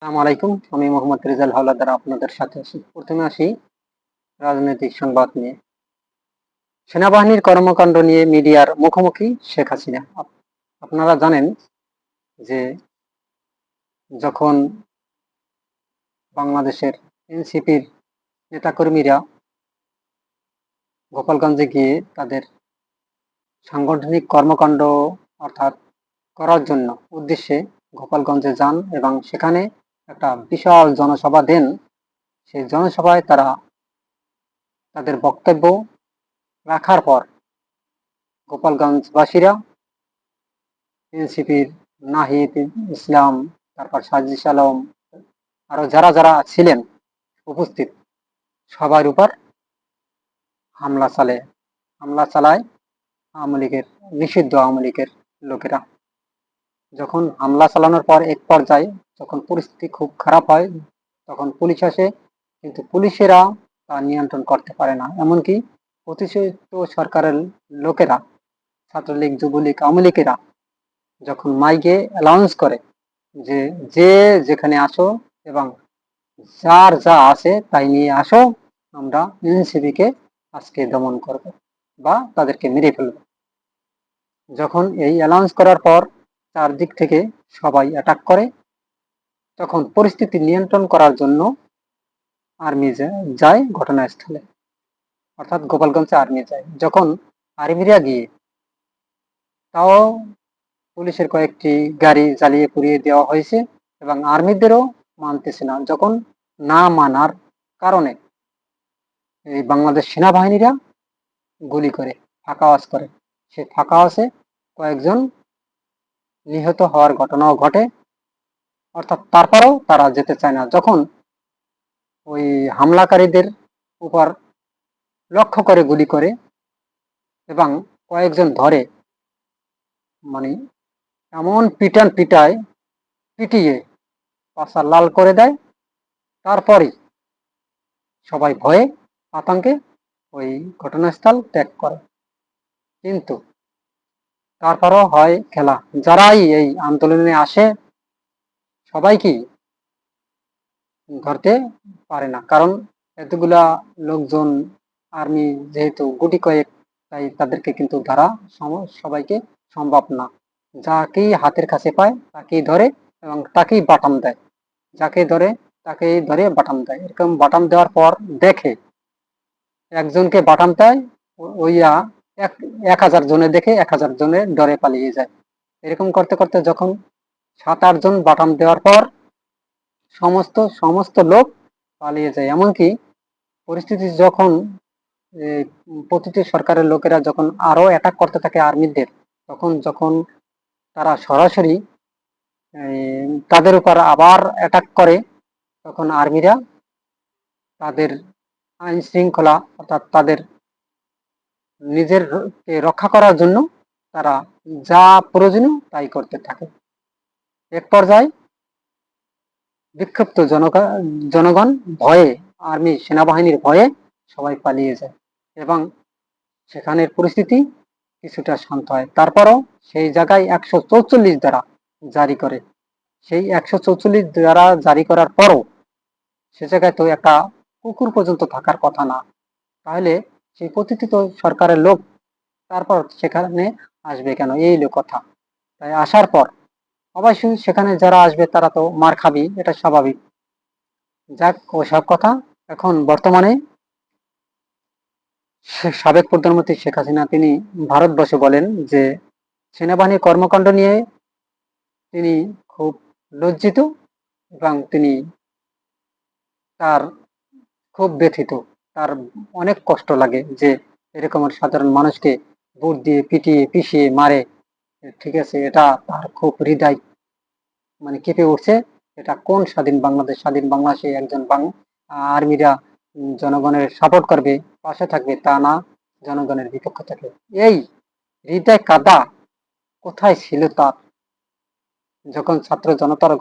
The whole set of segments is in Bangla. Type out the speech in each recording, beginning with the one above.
আসসালামু আলাইকুম। আমি মোহাম্মদ রেজাল হাওলাদার আপনাদের সাথে আছি। প্রথমে আসি রাজনৈতিক সংবাদ নিয়ে। সেনাবাহিনীর কর্মকাণ্ড নিয়ে মিডিয়ার মুখোমুখি শেখ হাসিনা। আপ- আপনারা জানেন যে যখন বাংলাদেশের এনসিপির নেতাকর্মীরা গোপালগঞ্জে গিয়ে তাদের সাংগঠনিক কর্মকাণ্ড অর্থাৎ করার জন্য উদ্দেশ্যে গোপালগঞ্জে যান এবং সেখানে একটা বিশাল জনসভা দেন। সেই জনসভায় তারা তাদের বক্তব্য রাখার পর গোপালগঞ্জবাসীরা, এনসিপির নাহিদ ইসলাম, তারপর সাজিস আলম, আরও যারা যারা ছিলেন উপস্থিত, সবার উপর হামলা চালে, হামলা চালায় আওয়ামী লীগের, নিষিদ্ধ আওয়ামী লীগের লোকেরা। যখন হামলা চালানোর পর এক পর্যায়ে যখন পরিস্থিতি খুব খারাপ হয়, তখন পুলিশ আসে, কিন্তু পুলিশেরা তা নিয়ন্ত্রণ করতে পারে না। এমনকি প্রতিষ্ঠিত সরকারের লোকেরা, ছাত্রলীগ, যুবলীগ, আওয়ামী লীগেরা যখন মাইকে অ্যালাউন্স করে যে যে যেখানে আসো এবং যার যা আছে তাই নিয়ে আসো, আমরা এনসিবিকে আজকে দমন করব বা তাদেরকে মেরে ফেলব। যখন এই অ্যালাউন্স করার পর চারদিক থেকে সবাই অ্যাটাক করে তখন পরিস্থিতি নিয়ন্ত্রণ করার জন্য আর্মি যায় ঘটনাস্থলে। অর্থাৎ গোপালগঞ্জে আর্মি যায়। যখন আর্মিরা গিয়ে তাও পুলিশের কয়েকটি গাড়ি জ্বালিয়ে পুড়িয়ে দেওয়া হয়েছে এবং আর্মিদেরও মানতেছে না। যখন না মানার কারণে এই বাংলাদেশ সেনাবাহিনীরা গুলি করে, ফাঁকা আওয়াজ করে। সে ফাঁকাওয়াজে কয়েকজন নিহত হওয়ার ঘটনাও ঘটে। অর্থাৎ তারপরেও তারা যেতে চায় না। যখন ওই হামলাকারীদের উপর লক্ষ্য করে গুলি করে এবং কয়েকজন ধরে মানে এমন পিটান পিটায় পিটিয়ে পাশা লাল করে দেয়, তারপরেই সবাই ভয়ে আতঙ্কে ওই ঘটনাস্থল ত্যাগ করে। কিন্তু তারপরও হয় খেলা। যারাই এই আন্দোলনে আসে সবাইকেই ধরতে পারে না? কারণ এতগুলা লোকজন, আর্মি যেহেতু গুটি কয়েক, তাই তাদেরকে কিন্তু ধরা সবাইকে সম্ভব না। যাকেই হাতের কাছে পায়, তাকেই ধরে এবং তাকেই বাটাম দেয়। যাকে ধরে, তাকেই ধরে বাটাম দেয়। এরকম বাটাম দেওয়ার পর দেখে একজনকে বাটাম দেয় ওইয়া এক হাজার জনে দেখে এক হাজার জনের ডরে পালিয়ে যায়। এরকম করতে করতে যখন সাত আট জন বাটাম দেওয়ার পর সমস্ত সমস্ত লোক পালিয়ে যায়। এমনকি পরিস্থিতি যখন প্রতিটি সরকারের লোকেরা যখন আরও অ্যাটাক করতে থাকে আর্মিদের, তখন যখন তারা সরাসরি তাদের উপর আবার অ্যাটাক করে, তখন আর্মিরা তাদের আইন শৃঙ্খলা অর্থাৎ তাদের নিজের রক্ষা করার জন্য তারা যা প্রয়োজনীয় তাই করতে থাকে। এক পর্যায়ে বিক্ষিপ্ত জনগণ ভয়ে, আর্মি সেনাবাহিনীর ভয়ে সবাই পালিয়ে যায় এবং সেখানের পরিস্থিতি কিছুটা শান্ত হয়। তারপরও সেই জায়গায় একশো চৌচল্লিশ দ্বারা জারি করে। সেই একশো চৌচল্লিশ দ্বারা জারি করার পরও সে জায়গায় তো একটা কুকুর পর্যন্ত থাকার কথা না। তাহলে সেই প্রতিষ্ঠিত সরকারের লোক তারপর সেখানে আসবে কেন? এই কথা। তাই আসার পর অবশ্যই সেখানে যারা আসবে, তারা তো মার খাবি এটা স্বাভাবিক। যাক ওসব কথা। এখন বর্তমানে সাবেক প্রধানমন্ত্রী শেখ হাসিনা, তিনি ভারতবর্ষে বলেন যে সেনাবাহিনীর কর্মকাণ্ড নিয়ে তিনি খুব লজ্জিত এবং তিনি তার খুব ব্যথিত। তার অনেক কষ্ট লাগে যে, এরকম সাধারণ মানুষকে বুট দিয়ে পিটিয়ে, পিষিয়ে মারে। ঠিক আছে, এটা তার খুব হৃদয়। মানে কেঁপে উঠছে এটা কোন স্বাধীন বাংলাদেশ? স্বাধীন বাংলাদেশে একজন আর্মিরা জনগণের সাপোর্ট করবে, পাশে থাকবে, তা না জনগণের বিপক্ষে থাকবে এই হৃদয় কাদা কোথায় ছিল তার? যখন ছাত্র জনতার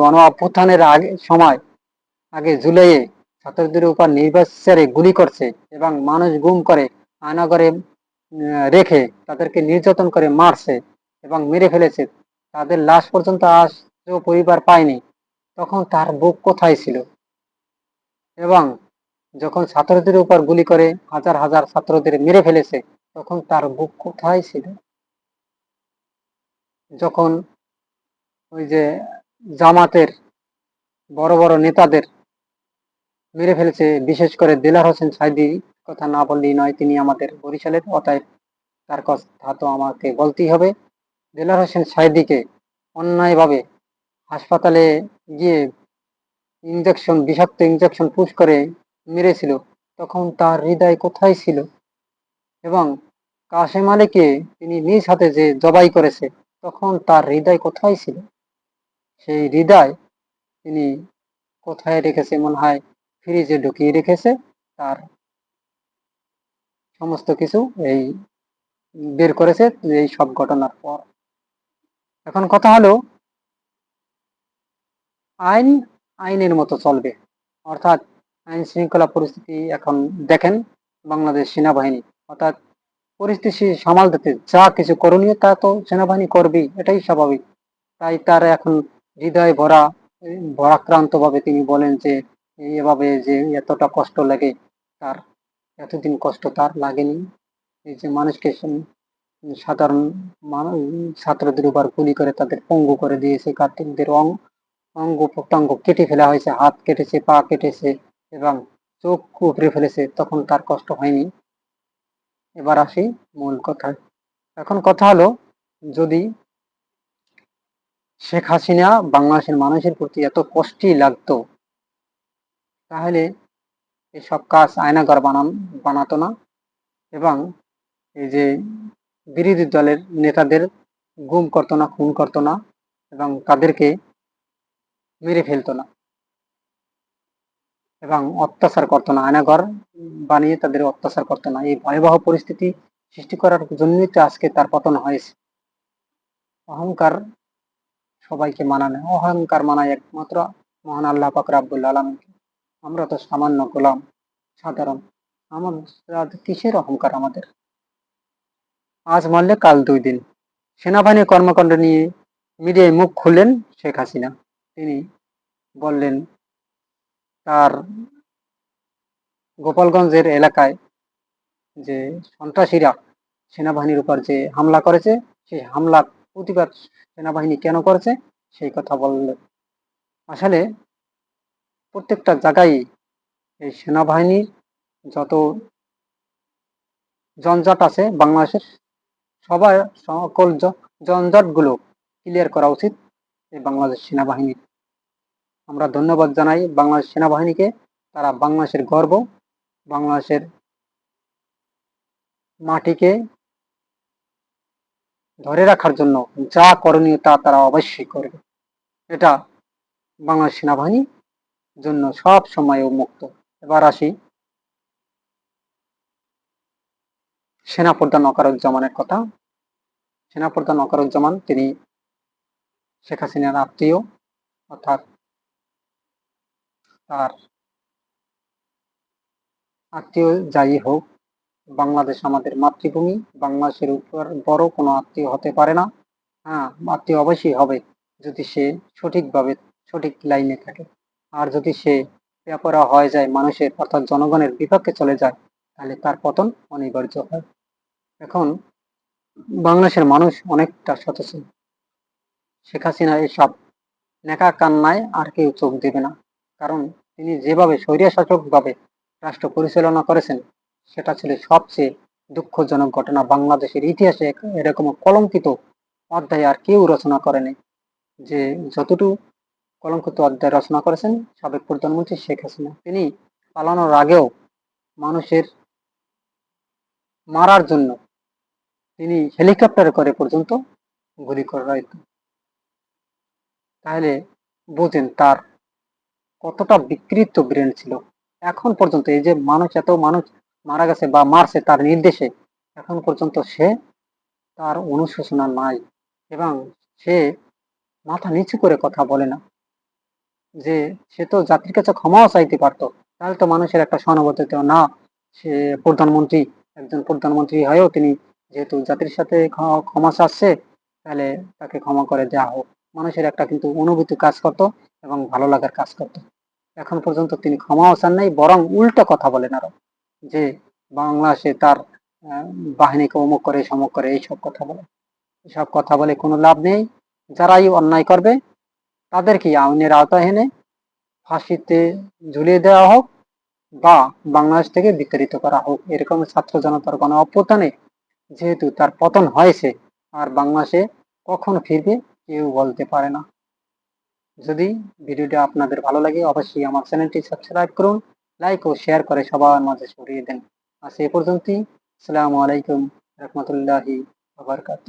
গণ অভ্যুত্থানের আগে সময়, আগে জুলাইয়ে ছাত্রদের উপর নির্বিচারে গুলি করছে এবং মানুষ গুম করে আয়নাগরে রেখে তাদেরকে নির্যাতন করে মারছে এবং মেরে ফেলেছে। তাদের লাশ পর্যন্ত আজও পরিবার পায়নি। তখন তার বুক কোথায় ছিল? এবং যখন ছাত্রদের উপর গুলি করে হাজার হাজার ছাত্রদের মেরে ফেলেছে, তখন তার বুক কোথায় ছিল? যখন ওই যে জামাতের বড় বড় নেতাদের মেরে ফেলেছে, বিশেষ করে দেলার হোসেন সাইদি, কথা না বললেই নয়, তিনি আমাদের বরিশালের, অতএব তার কথা তো আমাকে বলতেই হবে। দেলার হোসেন সাইদিকে অন্যায়ভাবে হাসপাতালে গিয়ে ইঞ্জেকশন বিষাক্ত ইঞ্জেকশন পুশ করে মেরেছিল, তখন তার হৃদয় কোথায় ছিল? এবং কাশেম আলীকে তিনি নিজ হাতে যে জবাই করেছে, তখন তার হৃদয় কোথায় ছিল? সেই হৃদয় তিনি কোথায় রেখেছে মনে হয় ফ্রিজে ঢুকিয়ে রেখেছে, তার সমস্ত কিছু এই বের করেছে এই সব ঘটনার পর। এখন কথা হলো, আইন, আইনের মতো চলবে। অর্থাৎ আইন শৃঙ্খলা পরিস্থিতি এখন দেখেন বাংলাদেশ সেনাবাহিনী। অর্থাৎ পরিস্থিতি সামাল দিতে যা কিছু করণীয় তা তো সেনাবাহিনী করবেই, এটাই স্বাভাবিক। তাই তার এখন হৃদয় ভরা ভরাক্রান্ত ভাবে তিনি বলেন যে এভাবে যে এতটা কষ্ট লাগে, তার, এতদিন কষ্ট তার লাগেনি। এই যে মানুষকে সাধারণ মানুষ, ছাত্রদের উপর গুলি করে তাদের পঙ্গু করে দিয়েছে কার্তিকদের অং, অঙ্গ প্রত্যঙ্গ কেটে ফেলা হয়েছে, হাত কেটেছে, পা কেটেছে এবং চোখ উপড়ে ফেলেছে, তখন তার কষ্ট হয়নি। এবার আসি মূল কথায়। এখন কথা হলো, যদি শেখ হাসিনা বাংলাদেশের মানুষের প্রতি এত কষ্টই লাগতো, তাহলে এসব কাজ আয়নাগর বানান, বানাতো না। এবং এই যে বিরোধী দলের নেতাদের গুম করতো না, খুন করতো না এবং তাদেরকে মেরে ফেলতো না এবং অত্যাচার করতো না। আয়নাঘর বানিয়ে তাদের অত্যাচার করতো না। এই ভয়াবহ পরিস্থিতি সৃষ্টি করার জন্যই তো আজকে তার পতন হয়েছে। অহংকার সবাইকে মানানো, অহংকার মানায় একমাত্র মহান আল্লাহ পাক রাব্বুল আলমকে আমরা তো সামান্য গোলাম, সাধারণ। আমাদের কিসের অহংকার আমাদের? আজ মারলে কাল দুই দিন। সেনাবাহিনীর কর্মকাণ্ড নিয়ে মিডিয়ায় মুখ খুললেন শেখ হাসিনা। তিনি বললেন, তার গোপালগঞ্জের এলাকায় যে সন্ত্রাসীরা সেনাবাহিনীর উপর যে হামলা করেছে, সেই হামলা প্রতিবাদ সেনাবাহিনী কেন করেছে, সেই কথা বললেন আসলে প্রত্যেকটা জায়গায় এই সেনাবাহিনীর যত জঞ্জাট আছে বাংলাদেশের সবার সকল জঞ্জাটগুলো ক্লিয়ার করা উচিত এই বাংলাদেশ সেনাবাহিনীর আমরা ধন্যবাদ জানাই বাংলাদেশ সেনাবাহিনীকে। তারা বাংলাদেশের গর্ব, বাংলাদেশের মাটিকে ধরে রাখার জন্য যা করণীয় তা তারা অবশ্যই করবে। এটা বাংলাদেশ সেনাবাহিনী জন্য সব সময় মুক্ত এবার আসি সেনাপ্রধান অকারুজ্জামানের কথা। সেনাপ্রধান অকারুজ্জামান তিনি শেখ হাসিনার আত্মীয়, অর্থাৎ তার আত্মীয় যাই হোক, বাংলাদেশ আমাদের মাতৃভূমি, বাংলাদেশের উপর বড় কোনো আত্মীয় হতে পারে না। হ্যাঁ আত্মীয় অবশ্যই হবে যদি সে সঠিকভাবে, সঠিক লাইনে থাকে। আর যদি সে ব্যাপারা হয়ে যায় মানুষের, অর্থাৎ জনগণের বিপক্ষে চলে যায়, তাহলে তার পতন অনিবার্য হয়। এখন বাংলাদেশের মানুষ অনেকটা সচেতন। শেখ হাসিনা এসব নেকা কান্নায় আর কেউ চোখ দেবে না। কারণ তিনি যেভাবে স্বৈরশাসকভাবে রাষ্ট্র পরিচালনা করেছেন, সেটা ছিল সবচেয়ে দুঃখজনক ঘটনা। বাংলাদেশের ইতিহাসে এরকম কলঙ্কিত অধ্যায় আর কেউ রচনা করেনি। যে যতটুকু কলঙ্কিত অধ্যায় রচনা করেছেন সাবেক প্রধানমন্ত্রী শেখ হাসিনা। তিনি পালানোর আগেও মানুষের মারার জন্য তিনি হেলিকপ্টারে করে পর্যন্ত গুলি করা হইত তাহলে বুঝেন তার কতটা বিকৃত ব্রেন ছিল। এখন পর্যন্ত এই যে মানুষ এত মানুষ মারা গেছে বা মারছে তার নির্দেশে, এখন পর্যন্ত সে তার অনুশোচনা নাই এবং সে মাথা নিচু করে কথা বলে না। যে সে তো জাতির কাছে ক্ষমাও চাইতে পারতো, তাহলে তো মানুষের একটা সহানুভূতি না, সে প্রধানমন্ত্রী, একজন প্রধানমন্ত্রী হয়েও তিনি যেহেতু জাতির সাথে ক্ষমা চাচ্ছে, তাহলে তাকে ক্ষমা করে দেওয়া হোক। মানুষের একটা কিন্তু অনুভূতি কাজ করত এবং ভালো লাগার কাজ করত। এখন পর্যন্ত তিনি ক্ষমাও চান নাই, বরং উল্টো কথা বলেন আরও, যে বাংলাদেশে তার বাহিনীকে অমুক করে, সমুক করে, এইসব কথা বলে। এসব কথা বলে কোনো লাভ নেই। যারাই অন্যায় করবে তাদেরকে আইনের আওতায় এনে ফাঁসিতে ঝুলিয়ে দেওয়া হোক বা বাংলাদেশ থেকে বিতাড়িত করা হোক। এরকম ছাত্র জনতার কোনো অভ্যুত্থানে যেহেতু তার পতন হয়েছে, আর বাংলাদেশে কখন ফিরবে কেউ বলতে পারে না। যদি ভিডিওটা আপনাদের ভালো লাগে, অবশ্যই আমার চ্যানেলটি সাবস্ক্রাইব করুন, লাইক ও শেয়ার করে সবার মাঝে ছড়িয়ে দেন। আর সে পর্যন্তই। আসসালামু আলাইকুম রহমতুল্লাহি আবরকাত